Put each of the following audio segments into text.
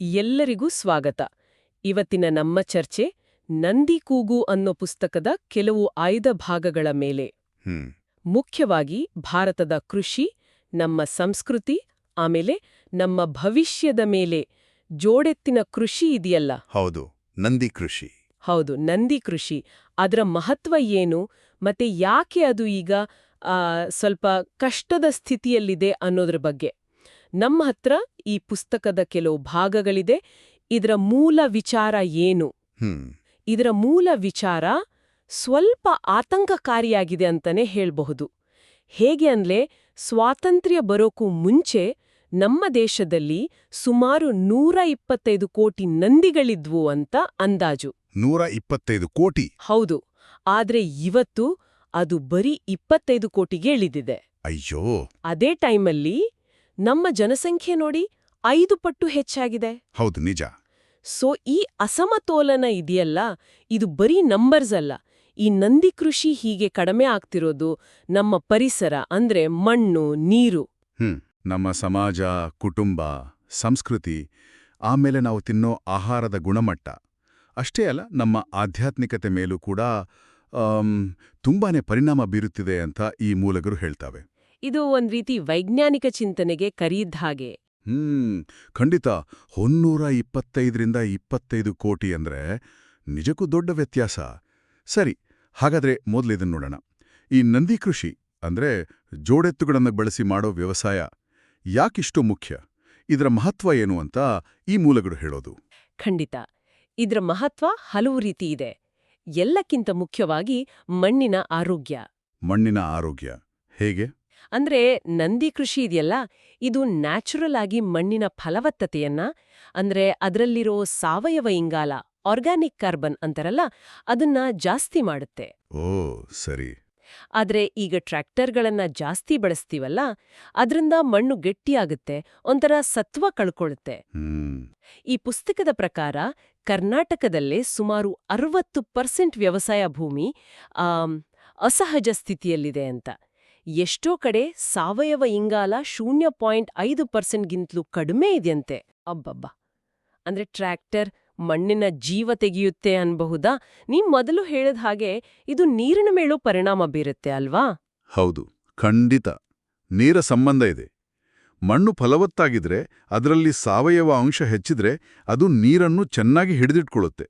ಎಲ್ಲರಿಗೂ ಸ್ವಾಗತ. ಇವತ್ತಿನ ನಮ್ಮ ಚರ್ಚೆ ನಂದಿ ಕೂಗು ಅನ್ನೋ ಪುಸ್ತಕದ ಕೆಲವು ಆಯ್ದ ಭಾಗಗಳ ಮೇಲೆ. ಮುಖ್ಯವಾಗಿ ಭಾರತದ ಕೃಷಿ ನಮ್ಮ ಸಂಸ್ಕೃತಿ ಆಮೇಲೆ ನಮ್ಮ ಭವಿಷ್ಯದ ಮೇಲೆ ಜೋಡೆತ್ತಿನ ಕೃಷಿ ಇದೆಯಲ್ಲ? ಹೌದು ನಂದಿ ಕೃಷಿ. ಹೌದು ನಂದಿ ಕೃಷಿ. ಅದರ ಮಹತ್ವ ಏನು ಮತ್ತೆ ಯಾಕೆ ಅದು ಈಗ ಸ್ವಲ್ಪ ಕಷ್ಟದ ಸ್ಥಿತಿಯಲ್ಲಿದೆ ಅನ್ನೋದ್ರ ಬಗ್ಗೆ. ನಮ್ಮ ಹತ್ರ ಈ ಪುಸ್ತಕದ ಕೆಲವು ಭಾಗಗಳಿದೆ. ಇದರ ಮೂಲ ವಿಚಾರ ಏನು? ಇದರ ಮೂಲ ವಿಚಾರ ಸ್ವಲ್ಪ ಆತಂಕಕಾರಿಯಾಗಿದೆ ಅಂತಾನೆ ಹೇಳಬಹುದು. ಹೇಗೆ ಅಂದ್ಲೇ ಸ್ವಾತಂತ್ರ್ಯ ಬರೋಕ್ಕೂ ಮುಂಚೆ ನಮ್ಮ ದೇಶದಲ್ಲಿ ಸುಮಾರು ನೂರ ಇಪ್ಪತ್ತೈದು ಕೋಟಿ ನಂದಿಗಳಿದ್ವು ಅಂತ ಅಂದಾಜು. ನೂರ ಇಪ್ಪತ್ತೈದು ಕೋಟಿ? ಹೌದು. ಆದ್ರೆ ಇವತ್ತು ಅದು ಬರೀ ಇಪ್ಪತ್ತೈದು ಕೋಟಿಗೆ ಇಳಿದಿದೆ. ಅಯ್ಯೋ. ಅದೇ ಟೈಮಲ್ಲಿ ನಮ್ಮ ಜನಸಂಖ್ಯೆ ನೋಡಿ ಐದು ಪಟ್ಟು ಹೆಚ್ಚಾಗಿದೆ. ಹೌದು ನಿಜ. ಸೊ ಈ ಅಸಮತೋಲನ ಇದೆಯಲ್ಲ ಇದು ಬರೀ ನಂಬರ್ಸ್ ಅಲ್ಲ. ಈ ನಂದಿ ಕೃಷಿ ಹೀಗೆ ಕಡಿಮೆ ಆಗ್ತಿರೋದು ನಮ್ಮ ಪರಿಸರ ಅಂದ್ರೆ ಮಣ್ಣು ನೀರು. ಹ್ಮ್ ನಮ್ಮ ಸಮಾಜ ಕುಟುಂಬ ಸಂಸ್ಕೃತಿ ಆಮೇಲೆ ನಾವು ತಿನ್ನೋ ಆಹಾರದ ಗುಣಮಟ್ಟ. ಅಷ್ಟೇ ಅಲ್ಲ ನಮ್ಮ ಆಧ್ಯಾತ್ಮಿಕತೆ ಮೇಲೂ ಕೂಡ ತುಂಬಾನೇ ಪರಿಣಾಮ ಬೀರುತ್ತಿದೆ ಅಂತ ಈ ಮೂಲಗರು ಹೇಳ್ತಾವೆ. ಇದು ಒಂದ್ ರೀತಿ ವೈಜ್ಞಾನಿಕ ಚಿಂತನೆಗೆ ಕರೀದ್ ಹಾಗೆ. ಹ್ಮ್ ಖಂಡಿತ. ಹೊನ್ನೂರ ಇಪ್ಪತ್ತೈದರಿಂದ ಇಪ್ಪತ್ತೈದು ಕೋಟಿ ಅಂದ್ರೆ ನಿಜಕ್ಕೂ ದೊಡ್ಡ ವ್ಯತ್ಯಾಸ. ಸರಿ ಹಾಗಾದ್ರೆ ಮೊದಲಿದನ್ನು ನೋಡೋಣ. ಈ ನಂದಿ ಕೃಷಿ ಅಂದ್ರೆ ಜೋಡೆತ್ತುಗಳನ್ನು ಬಳಸಿ ಮಾಡೋ ವ್ಯವಸಾಯ ಯಾಕಿಷ್ಟು ಮುಖ್ಯ? ಇದರ ಮಹತ್ವ ಏನು ಅಂತ ಈ ಮೂಲಗಳು ಹೇಳೋದು. ಖಂಡಿತ. ಇದರ ಮಹತ್ವ ಹಲವು ರೀತಿ ಇದೆ. ಎಲ್ಲಕ್ಕಿಂತ ಮುಖ್ಯವಾಗಿ ಮಣ್ಣಿನ ಆರೋಗ್ಯ. ಮಣ್ಣಿನ ಆರೋಗ್ಯ. ಹೇಗೆ? ಅಂದ್ರೆ ನಂದಿ ಕೃಷಿ ಇದೆಯಲ್ಲ ಇದು ನ್ಯಾಚುರಲ್ ಆಗಿ ಮಣ್ಣಿನ ಫಲವತ್ತತೆಯನ್ನ ಅಂದ್ರೆ ಅದರಲ್ಲಿರೋ ಸಾವಯವ ಇಂಗಾಲ ಆರ್ಗ್ಯಾನಿಕ್ ಕಾರ್ಬನ್ ಅಂತಾರಲ್ಲ ಅದನ್ನ ಜಾಸ್ತಿ ಮಾಡುತ್ತೆ. ಓ ಸರಿ. ಆದ್ರೆ ಈಗ ಟ್ರ್ಯಾಕ್ಟರ್ಗಳನ್ನ ಜಾಸ್ತಿ ಬಳಸ್ತೀವಲ್ಲ ಅದರಿಂದ ಮಣ್ಣು ಗಟ್ಟಿಯಾಗುತ್ತೆ ಒಂಥರ ಸತ್ವ ಕಳ್ಕೊಳ್ಳುತ್ತೆ. ಈ ಪುಸ್ತಕದ ಪ್ರಕಾರ ಕರ್ನಾಟಕದಲ್ಲೇ ಸುಮಾರು ಅರವತ್ತು ಪರ್ಸೆಂಟ್ ವ್ಯವಸಾಯ ಭೂಮಿ ಅಸಹಜ ಸ್ಥಿತಿಯಲ್ಲಿದೆ ಅಂತ. ಎಷ್ಟೋ ಕಡೆ ಸಾವಯವ ಇಂಗಾಲ ಶೂನ್ಯ ಪಾಯಿಂಟ್ ಐದು ಪರ್ಸೆಂಟ್ಗಿಂತಲೂ ಕಡಿಮೆ ಇದೆಯಂತೆ. ಅಬ್ಬಬ್ಬ. ಅಂದ್ರೆ ಟ್ರ್ಯಾಕ್ಟರ್ ಮಣ್ಣಿನ ಜೀವ ತೆಗೆಯುತ್ತೆ ಅನ್ಬಹುದಾ? ನೀವು ಮೊದಲು ಹೇಳಿದ ಹಾಗೆ ಇದು ನೀರಿನ ಮೇಲೂ ಪರಿಣಾಮ ಬೀರುತ್ತೆ ಅಲ್ವಾ? ಹೌದು ಖಂಡಿತ. ನೀರ ಸಂಬಂಧ ಇದೆ. ಮಣ್ಣು ಫಲವತ್ತಾಗಿದ್ರೆ ಅದರಲ್ಲಿ ಸಾವಯವ ಅಂಶ ಹೆಚ್ಚಿದ್ರೆ ಅದು ನೀರನ್ನು ಚೆನ್ನಾಗಿ ಹಿಡಿದಿಟ್ಕೊಳ್ಳುತ್ತೆ.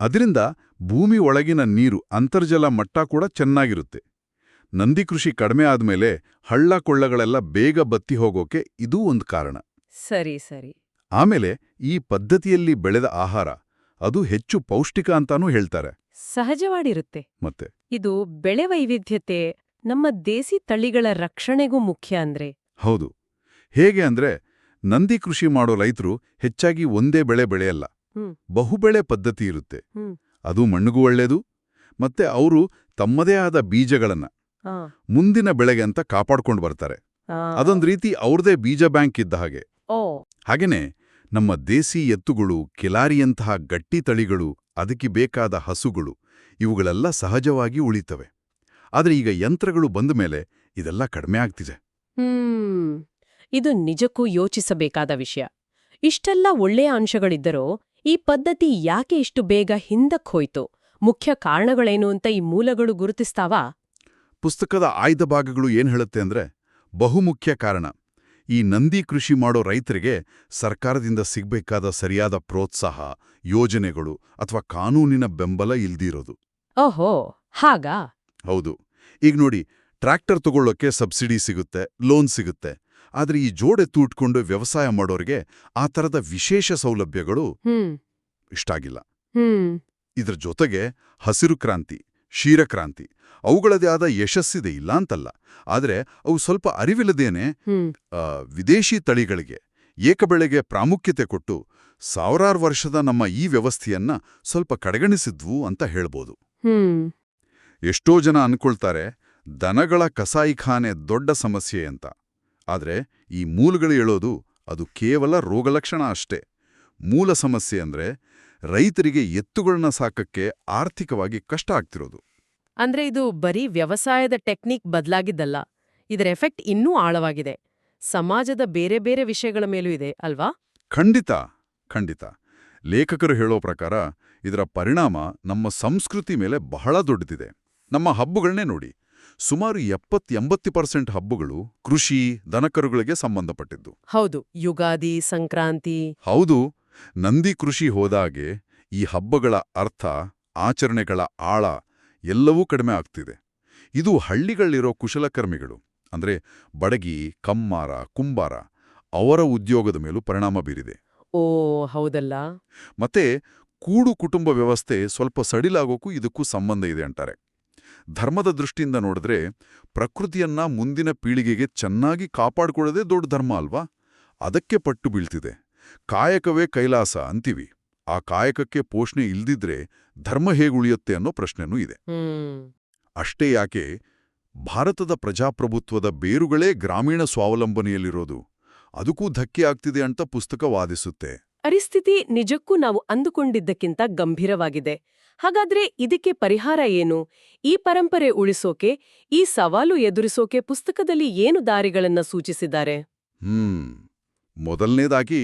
ಅದರಿಂದ ಭೂಮಿ ಒಳಗಿನ ನೀರು ಅಂತರ್ಜಲ ಮಟ್ಟ ಕೂಡ ಚೆನ್ನಾಗಿರುತ್ತೆ. ನಂದಿ ಕೃಷಿ ಕಡಿಮೆ ಆದ್ಮೇಲೆ ಹಳ್ಳ ಕೊಳ್ಳಗಳೆಲ್ಲ ಬೇಗ ಬತ್ತಿ ಹೋಗೋಕೆ ಇದೂ ಒಂದು ಕಾರಣ. ಸರಿ ಸರಿ. ಆಮೇಲೆ ಈ ಪದ್ಧತಿಯಲ್ಲಿ ಬೆಳೆದ ಆಹಾರ ಅದು ಹೆಚ್ಚು ಪೌಷ್ಟಿಕ ಅಂತಾನೂ ಹೇಳ್ತಾರೆ. ಸಹಜವಾಗಿರುತ್ತೆ. ಮತ್ತೆ? ಇದು ಬೆಳೆ ವೈವಿಧ್ಯತೆ ನಮ್ಮ ದೇಸಿ ತಳಿಗಳ ರಕ್ಷಣೆಗೂ ಮುಖ್ಯ ಅಂದ್ರೆ. ಹೌದು. ಹೇಗೆ ಅಂದ್ರೆ ನಂದಿ ಕೃಷಿ ಮಾಡೋ ರೈತರು ಹೆಚ್ಚಾಗಿ ಒಂದೇ ಬೆಳೆ ಬೆಳೆಯಲ್ಲ. ಬಹುಬೆಳೆ ಪದ್ಧತಿ ಇರುತ್ತೆ. ಅದು ಮಣ್ಣಿಗೂ ಒಳ್ಳೇದು ಮತ್ತೆ ಅವರು ತಮ್ಮದೇ ಆದ ಬೀಜಗಳನ್ನ. ಮುಂದಿನ ಬೆಳೆಗೆ ಅಂತ ಕಾಪಾಡ್ಕೊಂಡು ಬರ್ತಾರೆ. ಅದೊಂದು ರೀತಿ ಅವ್ರದೇ ಬೀಜ ಬ್ಯಾಂಕ್ ಇದ್ದ ಹಾಗೆ. ಓ. ಹಾಗೇನೆ ನಮ್ಮ ದೇಸಿ ಎತ್ತುಗಳು ಕಿಲಾರಿಯಂತಹ ಗಟ್ಟಿ ತಳಿಗಳು ಅದಕ್ಕೆ ಬೇಕಾದ ಹಸುಗಳು ಇವುಗಳೆಲ್ಲ ಸಹಜವಾಗಿ ಉಳಿತವೆ. ಆದರೆ ಈಗ ಯಂತ್ರಗಳು ಬಂದ ಮೇಲೆ ಇದೆಲ್ಲ ಕಡಿಮೆ ಆಗ್ತಿದೆ. ಇದು ನಿಜಕ್ಕೂ ಯೋಚಿಸಬೇಕಾದ ವಿಷಯ. ಇಷ್ಟೆಲ್ಲ ಒಳ್ಳೆಯ ಅಂಶಗಳಿದ್ದರೂ ಈ ಪದ್ಧತಿ ಯಾಕೆ ಇಷ್ಟು ಬೇಗ ಹಿಂದಕ್ಕೆ ಹೋಯ್ತು? ಮುಖ್ಯ ಕಾರಣಗಳೇನು ಅಂತ ಈ ಮೂಲಗಳು ಗುರುತಿಸ್ತಾವಾ? ಪುಸ್ತಕದ ಆಯ್ದ ಭಾಗಗಳು ಏನ್ ಹೇಳುತ್ತೆ ಅಂದ್ರೆ ಬಹುಮುಖ್ಯ ಕಾರಣ. ಈ ನಂದಿ ಕೃಷಿ ಮಾಡೋ ರೈತರಿಗೆ ಸರ್ಕಾರದಿಂದ ಸಿಗ್ಬೇಕಾದ ಸರಿಯಾದ ಪ್ರೋತ್ಸಾಹ ಯೋಜನೆಗಳು ಅಥವಾ ಕಾನೂನಿನ ಬೆಂಬಲ ಇಲ್ದಿರೋದು. ಓಹೋ ಹಾಗಾ? ಹೌದು. ಈಗ ನೋಡಿ ಟ್ರ್ಯಾಕ್ಟರ್ ತಗೊಳ್ಳೋಕೆ ಸಬ್ಸಿಡಿ ಸಿಗುತ್ತೆ ಲೋನ್ ಸಿಗುತ್ತೆ. ಆದ್ರೆ ಈ ಜೋಡೆ ತೂಟ್ಕೊಂಡು ವ್ಯವಸಾಯ ಮಾಡೋರಿಗೆ ಆ ಥರದ ವಿಶೇಷ ಸೌಲಭ್ಯಗಳು ಇಷ್ಟಾಗಿಲ್ಲ ಇದರ ಇದ್ರ ಜೊತೆಗೆ ಹಸಿರು ಕ್ರಾಂತಿ ಕ್ಷೀರಕ್ರಾಂತಿ ಅವುಗಳದೇ ಆದ ಯಶಸ್ಸಿದೆ ಇಲ್ಲ ಅಂತಲ್ಲ. ಆದರೆ ಅವು ಸ್ವಲ್ಪ ಅರಿವಿಲ್ಲದೇನೆ ವಿದೇಶಿ ತಳಿಗಳಿಗೆ ಏಕಬೆಳೆಗೆ ಪ್ರಾಮುಖ್ಯತೆ ಕೊಟ್ಟು ಸಾವಿರಾರು ವರ್ಷದ ನಮ್ಮ ಈ ವ್ಯವಸ್ಥೆಯನ್ನ ಸ್ವಲ್ಪ ಕಡೆಗಣಿಸಿದ್ವು ಅಂತ ಹೇಳ್ಬೋದು. ಎಷ್ಟೋ ಜನ ಅನ್ಕೊಳ್ತಾರೆ ದನಗಳ ಕಸಾಯಿಖಾನೆ ದೊಡ್ಡ ಸಮಸ್ಯೆ ಅಂತ. ಆದರೆ ಈ ಮೂಲಗಳು ಹೇಳೋದು ಅದು ಕೇವಲ ರೋಗಲಕ್ಷಣ ಅಷ್ಟೇ. ಮೂಲ ಸಮಸ್ಯೆ ಅಂದ್ರೆ ರೈತರಿಗೆ ಎತ್ತುಗಳನ್ನ ಸಾಕಕ್ಕೆ ಆರ್ಥಿಕವಾಗಿ ಕಷ್ಟ ಆಗ್ತಿರೋದು. ಅಂದ್ರೆ ಇದು ಬರೀ ವ್ಯವಸಾಯದ ಟೆಕ್ನಿಕ್ ಬದಲಾಗಿದ್ದಲ್ಲ. ಇದರ ಎಫೆಕ್ಟ್ ಇನ್ನೂ ಆಳವಾಗಿದೆ. ಸಮಾಜದ ಬೇರೆ ಬೇರೆ ವಿಷಯಗಳ ಮೇಲೂ ಇದೆ ಅಲ್ವಾ? ಖಂಡಿತ ಖಂಡಿತ. ಲೇಖಕರು ಹೇಳೋ ಪ್ರಕಾರ ಇದರ ಪರಿಣಾಮ ನಮ್ಮ ಸಂಸ್ಕೃತಿ ಮೇಲೆ ಬಹಳ ದೊಡ್ಡದಿದೆ. ನಮ್ಮ ಹಬ್ಬಗಳನ್ನೇ ನೋಡಿ. ಸುಮಾರು ಎಪ್ಪತ್ತೆಂಬತ್ತು ಪರ್ಸೆಂಟ್ ಹಬ್ಬಗಳು ಕೃಷಿ ದನಕರುಗಳಿಗೆ ಸಂಬಂಧಪಟ್ಟಿದ್ದು. ಹೌದು ಯುಗಾದಿ ಸಂಕ್ರಾಂತಿ. ಹೌದು ನಂದಿ ಕೃಷಿ ಹೋದಾಗೆ ಈ ಹಬ್ಬಗಳ ಅರ್ಥ ಆಚರಣೆಗಳ ಆಳ ಎಲ್ಲವೂ ಕಡಿಮೆ ಆಗ್ತಿದೆ. ಇದು ಹಳ್ಳಿಗಳಲ್ಲಿರೋ ಕುಶಲಕರ್ಮಿಗಳು ಅಂದ್ರೆ ಬಡಗಿ ಕಮ್ಮಾರ ಕುಂಬಾರ ಅವರ ಉದ್ಯೋಗದ ಮೇಲೂ ಪರಿಣಾಮ ಬೀರಿದೆ. ಓ ಹೌದಲ್ಲ? ಮತ್ತೆ ಕೂಡು ಕುಟುಂಬ ವ್ಯವಸ್ಥೆ ಸ್ವಲ್ಪ ಸಡಿಲಾಗೋಕ್ಕೂ ಇದಕ್ಕೂ ಸಂಬಂಧ ಇದೆ ಅಂತಾರೆ. ಧರ್ಮದ ದೃಷ್ಟಿಯಿಂದ ನೋಡಿದ್ರೆ ಪ್ರಕೃತಿಯನ್ನ ಮುಂದಿನ ಪೀಳಿಗೆಗೆ ಚೆನ್ನಾಗಿ ಕಾಪಾಡ್ಕೊಳ್ಳೋದೇ ದೊಡ್ಡ ಧರ್ಮ ಅಲ್ವಾ? ಅದಕ್ಕೆ ಪಟ್ಟು ಬೀಳ್ತಿದೆ. ಕಾಯಕವೇ ಕೈಲಾಸ ಅಂತೀವಿ. ಆ ಕಾಯಕಕ್ಕೆ ಪೋಷಣೆ ಇಲ್ದಿದ್ರೆ ಧರ್ಮ ಹೇಗುಳಿಯುತ್ತೆ ಅನ್ನೋ ಪ್ರಶ್ನೆನೂ ಇದೆ. ಅಷ್ಟೇ ಯಾಕೆ ಭಾರತದ ಪ್ರಜಾಪ್ರಭುತ್ವದ ಬೇರುಗಳೇ ಗ್ರಾಮೀಣ ಸ್ವಾವಲಂಬನೆಯಲ್ಲಿರೋದು. ಅದಕ್ಕೂ ಧಕ್ಕೆ ಆಗ್ತಿದೆ ಅಂತ ಪುಸ್ತಕ ವಾದಿಸುತ್ತೆ. ಪರಿಸ್ಥಿತಿ ನಿಜಕ್ಕೂ ನಾವು ಅಂದುಕೊಂಡಿದ್ದಕ್ಕಿಂತ ಗಂಭೀರವಾಗಿದೆ. ಹಾಗಾದ್ರೆ ಇದಕ್ಕೆ ಪರಿಹಾರ ಏನು? ಈ ಪರಂಪರೆ ಉಳಿಸೋಕೆ ಈ ಸವಾಲು ಎದುರಿಸೋಕೆ ಪುಸ್ತಕದಲ್ಲಿ ಏನು ದಾರಿಗಳನ್ನ ಸೂಚಿಸಿದ್ದಾರೆ? ಹ್ಮ್. ಮೊದಲನೇದಾಗಿ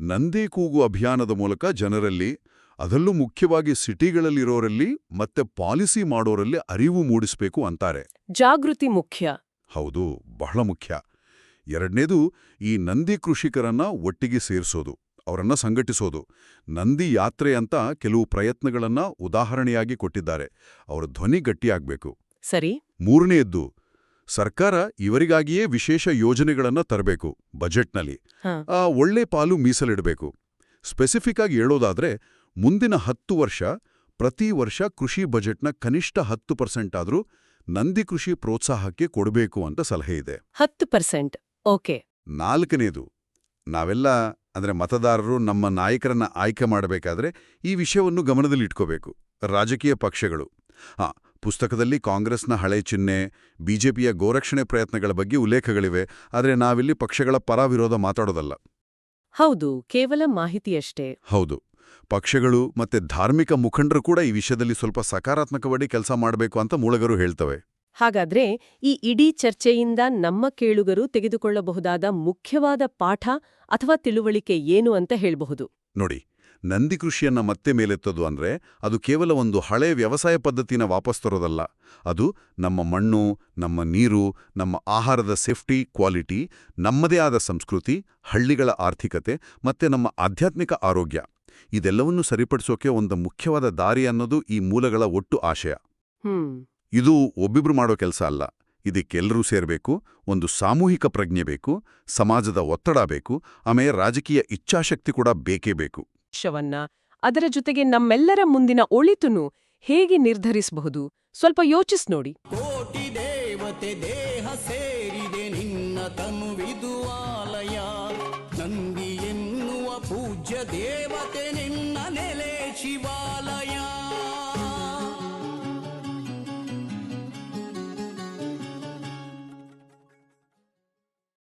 ನಂದಿ ಕೂಗು ಅಭಿಯಾನದ ಮೂಲಕ ಜನರಲ್ಲಿ ಅದರಲ್ಲೂ ಮುಖ್ಯವಾಗಿ ಸಿಟಿಗಳಲ್ಲಿರೋರಲ್ಲಿ ಮತ್ತೆ ಪಾಲಿಸಿ ಮಾಡೋರಲ್ಲಿ ಅರಿವು ಮೂಡಿಸಬೇಕು ಅಂತಾರೆ. ಜಾಗೃತಿ ಮುಖ್ಯ. ಹೌದು ಬಹಳ ಮುಖ್ಯ. ಎರಡನೇದು ಈ ನಂದಿ ಕೃಷಿಕರನ್ನ ಒಟ್ಟಿಗೆ ಸೇರಿಸೋದು ಅವರನ್ನ ಸಂಘಟಿಸೋದು. ನಂದಿ ಯಾತ್ರೆ ಅಂತ ಕೆಲವು ಪ್ರಯತ್ನಗಳನ್ನ ಉದಾಹರಣೆಯಾಗಿ ಕೊಟ್ಟಿದ್ದಾರೆ. ಅವರ ಧ್ವನಿ ಗಟ್ಟಿಯಾಗಬೇಕು. ಸರಿ. ಮೂರನೆಯದ್ದು ಸರ್ಕಾರ ಇವರಿಗಾಗಿಯೇ ವಿಶೇಷ ಯೋಜನೆಗಳನ್ನ ತರಬೇಕು ಬಜೆಟ್ನಲ್ಲಿ. ಆ ಒಳ್ಳೆ ಪಾಲು ಮೀಸಲಿಡಬೇಕು. ಸ್ಪೆಸಿಫಿಕ್ ಆಗಿ ಹೇಳೋದಾದ್ರೆ ಮುಂದಿನ ಹತ್ತು ವರ್ಷ ಪ್ರತಿ ವರ್ಷ ಕೃಷಿ ಬಜೆಟ್ನ ಕನಿಷ್ಠ ಹತ್ತು ಪರ್ಸೆಂಟ್ ಆದ್ರೂ ನಂದಿ ಕೃಷಿ ಪ್ರೋತ್ಸಾಹಕ್ಕೆ ಕೊಡಬೇಕು ಅಂತ ಸಲಹೆ ಇದೆ. ಹತ್ತು ಪರ್ಸೆಂಟ್. ಓಕೆ. ನಾಲ್ಕನೇದು ನಾವೆಲ್ಲ ಅಂದ್ರೆ ಮತದಾರರು ನಮ್ಮ ನಾಯಕರನ್ನ ಆಯ್ಕೆ ಮಾಡಬೇಕಾದ್ರೆ ಈ ವಿಷಯವನ್ನು ಗಮನದಲ್ಲಿಟ್ಕೋಬೇಕು. ರಾಜಕೀಯ ಪಕ್ಷಗಳು. ಹಾ ಪುಸ್ತಕದಲ್ಲಿ ಕಾಂಗ್ರೆಸ್ನ ಹಳೆ ಚಿಹ್ನೆ ಬಿಜೆಪಿಯ ಗೋರಕ್ಷಣೆ ಪ್ರಯತ್ನಗಳ ಬಗ್ಗೆ ಉಲ್ಲೇಖಗಳಿವೆ ಆದರೆ ನಾವಿಲ್ಲಿ ಪಕ್ಷಗಳ ಪರ ವಿರೋಧ ಮಾತಾಡೋದಲ್ಲ. ಹೌದು ಕೇವಲ ಮಾಹಿತಿಯಷ್ಟೇ. ಹೌದು. ಪಕ್ಷಗಳು ಮತ್ತೆ ಧಾರ್ಮಿಕ ಮುಖಂಡರು ಕೂಡ ಈ ವಿಷಯದಲ್ಲಿ ಸ್ವಲ್ಪ ಸಕಾರಾತ್ಮಕವಾಗಿ ಕೆಲಸ ಮಾಡಬೇಕು ಅಂತ ಮೂಲಗರು ಹೇಳ್ತವೆ. ಹಾಗಾದ್ರೆ ಈ ಇಡೀ ಚರ್ಚೆಯಿಂದ ನಮ್ಮ ಕೇಳುಗರು ತೆಗೆದುಕೊಳ್ಳಬಹುದಾದ ಮುಖ್ಯವಾದ ಪಾಠ ಅಥವಾ ತಿಳುವಳಿಕೆ ಏನು ಅಂತ ಹೇಳಬಹುದು? ನೋಡಿ ನಂದಿ ಕೃಷಿಯನ್ನ ಮತ್ತೆ ಮೇಲೆತ್ತದು ಅಂದ್ರೆ ಅದು ಕೇವಲ ಒಂದು ಹಳೆ ವ್ಯವಸಾಯ ಪದ್ಧತಿನ ವಾಪಸ್ ತರೋದಲ್ಲ. ಅದು ನಮ್ಮ ಮಣ್ಣು ನಮ್ಮ ನೀರು ನಮ್ಮ ಆಹಾರದ ಸೇಫ್ಟಿ ಕ್ವಾಲಿಟಿ ನಮ್ಮದೇ ಆದ ಸಂಸ್ಕೃತಿ ಹಳ್ಳಿಗಳ ಆರ್ಥಿಕತೆ ಮತ್ತೆ ನಮ್ಮ ಆಧ್ಯಾತ್ಮಿಕ ಆರೋಗ್ಯ. ಇದೆಲ್ಲವನ್ನೂ ಸರಿಪಡಿಸೋಕೆ ಒಂದು ಮುಖ್ಯವಾದ ದಾರಿ ಅನ್ನೋದು ಈ ಮೂಲಗಳ ಒಟ್ಟು ಆಶಯ. ಇದು ಒಬ್ಬಿಬ್ರು ಮಾಡೋ ಕೆಲಸ ಅಲ್ಲ. ಇದಕ್ಕೆಲ್ಲರೂ ಸೇರಬೇಕು ಒಂದು ಸಾಮೂಹಿಕ ಪ್ರಜ್ಞೆ ಬೇಕು ಸಮಾಜದ ಒತ್ತಡ ಬೇಕು ಆಮೇಲೆ ರಾಜಕೀಯ ಇಚ್ಛಾಶಕ್ತಿ ಕೂಡ ಬೇಕೇ ಬೇಕು. ಶವನ್ನ ಅದರ ಜೊತೆಗೆ ನಮ್ಮೆಲ್ಲರ ಮುಂದಿನ ಒಳಿತುನು ಹೇಗೆ ನಿರ್ಧರಿಸಬಹುದು? ಸ್ವಲ್ಪ ಯೋಚಿಸ್ ನೋಡಿ. ಕೋಟಿ ದೇವತೆ ದೇಹ ಸೇರಿದೆ ನಿನ್ನ ತನುವಿದು ಆಲಯ. ನಂದಿ ಎನ್ನುವ ಪೂಜ್ಯ ದೇವತೆ ನಿನ್ನ ನೆಲೆ ಶಿವಾಲಯ